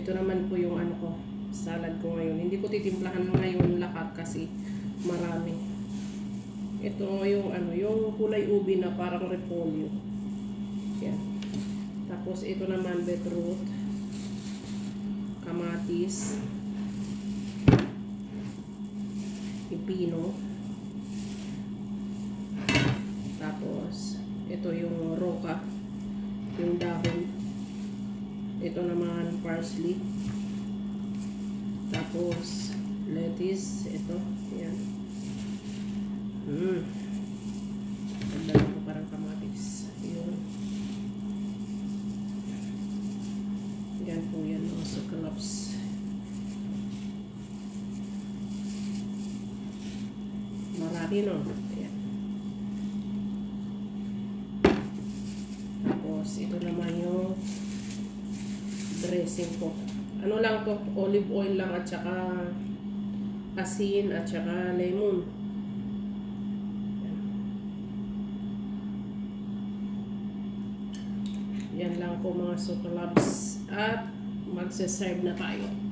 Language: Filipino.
Ito naman po yung ano ko, salad ko ngayon. Hindi ko titimplahan ngayon lahat kasi marami. Ito yung ano, yung kulay ubi na parang repolyo. Yan. Tapos ito naman beetroot, kamatis, pipino. Tapos ito yung roka, yung dahon. Ito naman parsley. Tapos lettuce, ito, yan. Mm. Ganda ko parang kamatis. Yun. Yan po yan mga sucalops. Marami no. Ayan. Tapos ito naman yung dressing ko. Ano lang to, olive oil lang at saka asin at saka lemon. Yan lang po mga sukalabs. At magsaserve na tayo.